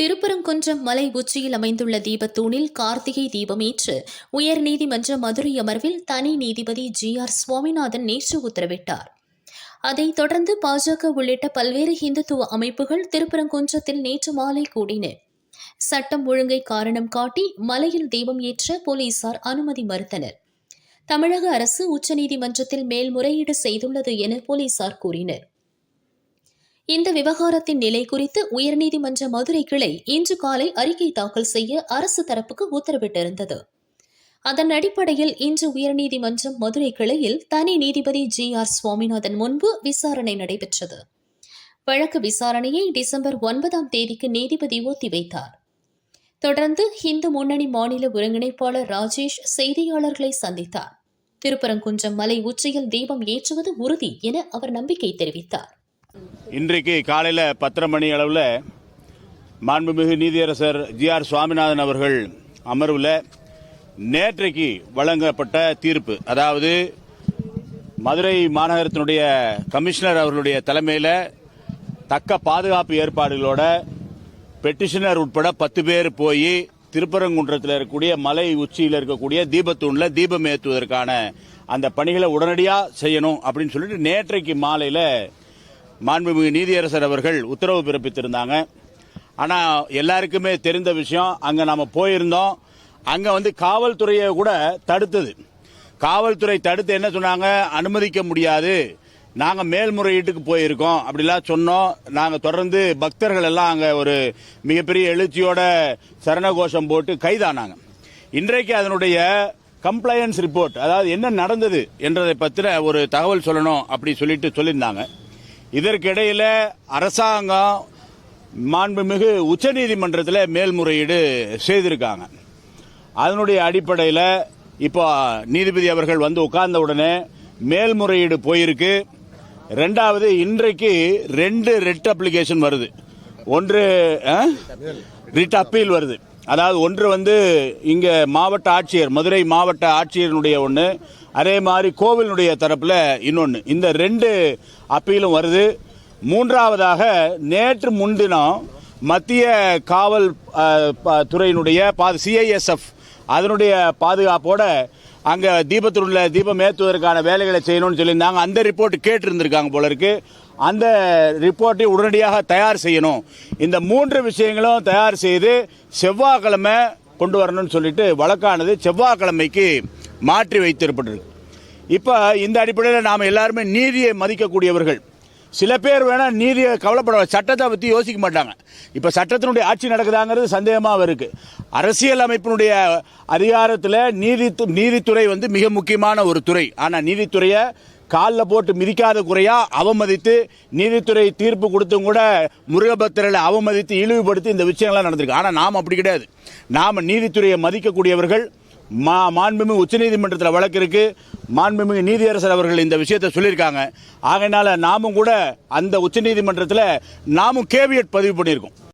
திருப்பரங்குன்றம் மலை உச்சியில் அமைந்துள்ள தீபத்தூணில் கார்த்திகை தீபமேற்று உயர்நீதிமன்ற மதுரை அமர்வில் தனி நீதிபதி ஜி ஆர் சுவாமிநாதன் நேற்று உத்தரவிட்டார். அதைத் தொடர்ந்து பாஜக உள்ளிட்ட பல்வேறு இந்துத்துவ அமைப்புகள் திருப்பரங்குன்றத்தில் நேற்று மாலை கூடின. சட்டம் ஒழுங்கை காரணம் காட்டி மலையில் தீபம் ஏற்ற போலீசார் அனுமதி மறுத்தனர். தமிழக அரசு உச்சநீதிமன்றத்தில் மேல்முறையீடு செய்துள்ளது என போலீசார் கூறினர். இந்த விவகாரத்தின் நிலை குறித்து உயர்நீதிமன்ற மதுரை கிளை இன்று காலை அறிக்கை தாக்கல் செய்ய அரசு தரப்புக்கு உத்தரவிட்டிருந்தது. அதன் அடிப்படையில் இன்று உயர்நீதிமன்றம் மதுரை கிளையில் தனி நீதிபதி ஜி ஆர் சுவாமிநாதன் முன்பு விசாரணை நடைபெற்றது. வழக்கு விசாரணையை டிசம்பர் ஒன்பதாம் தேதிக்கு நீதிபதி ஒத்திவைத்தார். தொடர்ந்து இந்து முன்னணி மாநில ஒருங்கிணைப்பாளர் ராஜேஷ் செய்தியாளர்களை சந்தித்தார். திருப்பரங்குன்றம் மலை உச்சியில் தீபம் ஏற்றுவது உறுதி என அவர் நம்பிக்கை தெரிவித்தார். இன்றைக்கு காலையில் பத்தரை மணி அளவில் மாண்புமிகு நீதியரசர் ஜி ஆர் சுவாமிநாதன் அவர்கள் அமர்வில் நேற்றைக்கு வழங்கப்பட்ட தீர்ப்பு. அதாவது மதுரை மாநகரத்தினுடைய கமிஷனர் அவர்களுடைய தலைமையில் தக்க பாதுகாப்பு ஏற்பாடுகளோட பெட்டிஷனர் உட்பட பத்து பேர் போய் திருப்பரங்குன்றத்தில் இருக்கக்கூடிய மலை உச்சியில் இருக்கக்கூடிய தீபத்தூணில் தீபம் ஏற்றுவதற்கான அந்த பணிகளை உடனடியாக செய்யணும் அப்படின்னு சொல்லிட்டு நேற்றைக்கு மாலையில் மாண்புமிகு நீதியரசர் அவர்கள் உத்தரவு பிறப்பித்திருந்தாங்க. ஆனால் எல்லாருக்குமே தெரிந்த விஷயம் அங்கே நாம் போயிருந்தோம். அங்கே வந்து காவல்துறையை கூட தடுத்தது. காவல்துறை தடுத்து என்ன சொன்னாங்க? அனுமதிக்க முடியாது. நாங்கள் மேல்முறையீட்டுக்கு போயிருக்கோம். அப்படிலாம் சொன்னோம். நாங்கள் தொடர்ந்து பக்தர்கள் எல்லாம் அங்கே ஒரு மிகப்பெரிய எழுச்சியோட சரணகோஷம் போட்டு கைதானாங்க. இன்றைக்கு அதனுடைய கம்ப்ளையன்ஸ் ரிப்போர்ட் அதாவது என்ன நடந்தது என்றதை பற்றின ஒரு தகவல் சொல்லணும் அப்படி சொல்லிட்டு சொல்லியிருந்தாங்க. இதற்கிடையில் அரசாங்கம் மாண்புமிகு உச்சநீதிமன்றத்தில் மேல்முறையீடு செய்திருக்காங்க. அதனுடைய அடிப்படையில் இப்போ நீதிபதி அவர்கள் வந்து உட்கார்ந்த உடனே மேல்முறையீடு போயிருக்கு. ரெண்டாவது இன்றைக்கு ரெண்டு ரெட் அப்ளிகேஷன் வருது. ஒன்று ரிட் அப்பீல் வருது. அதாவது ஒன்று வந்து இங்கே மாவட்ட ஆட்சியர் மதுரை மாவட்ட ஆட்சியரினுடைய ஒன்று அதே மாதிரி கோவிலுடைய தரப்பில் இன்னொன்று இந்த ரெண்டு அப்பீலும் வருது. மூன்றாவதாக நேற்று முன்தினம் மத்திய காவல் துறையினுடைய ப- துறையினுடைய சிஐஎஸ்எஃப் அதனுடைய பாதுகாப்போட அங்க தீபத்துள்ள தீபம் ஏற்றுவதற்கான வேலைகளை செய்யணும்னு சொல்லியிருந்தாங்க. அந்த ரிப்போர்ட் கேட்டிருந்திருக்காங்க போல இருக்கு. அந்த ரிப்போர்ட்டை உடனடியாக தயார் செய்யணும். இந்த மூன்று விஷயங்களும் தயார் செய்து செவ்வாய்க்கிழமை கொண்டு வரணும்னு சொல்லிட்டு வழக்கானது செவ்வாய்க்கிழமைக்கு மாற்றி வைத்திருப்பட்டிருக்கு இப்போ இந்த அடிப்படையில் நாம் எல்லாருமே நீதியை மதிக்கக்கூடியவர்கள். சில பேர் வேணால் நீதியை கவலைப்பட சட்டத்தை பற்றி யோசிக்க மாட்டாங்க. இப்போ சட்டத்தினுடைய ஆட்சி நடக்குதாங்கிறது சந்தேகமாக இருக்கு. அரசியல் அமைப்பினுடைய அதிகாரத்தில் நீதி நீதித்துறை வந்து மிக முக்கியமான ஒரு துறை. ஆனால் நீதித்துறையை காலில் போட்டு மிதிக்காத குறையா அவமதித்து நீதித்துறை தீர்ப்பு கொடுத்தும் கூட முருகபக்தர்களை அவமதித்து இழிவுபடுத்தி இந்த விஷயங்கள்லாம் நடந்திருக்கு. ஆனால் நாம் அப்படி கிடையாது. நாம் நீதித்துறையை மதிக்கக்கூடியவர்கள் மா மாண்புமிகு உச்சநீதிமன்றத்தில் வழக்கு இருக்குது மாண்புமிகு நீதியரசர் அவர்கள் இந்த விஷயத்தை சொல்லியிருக்காங்க. ஆகையினால நாமும் கூட அந்த உச்சநீதிமன்றத்தில் நாமும் கேவியட் பதிவு பண்ணியிருக்கோம்.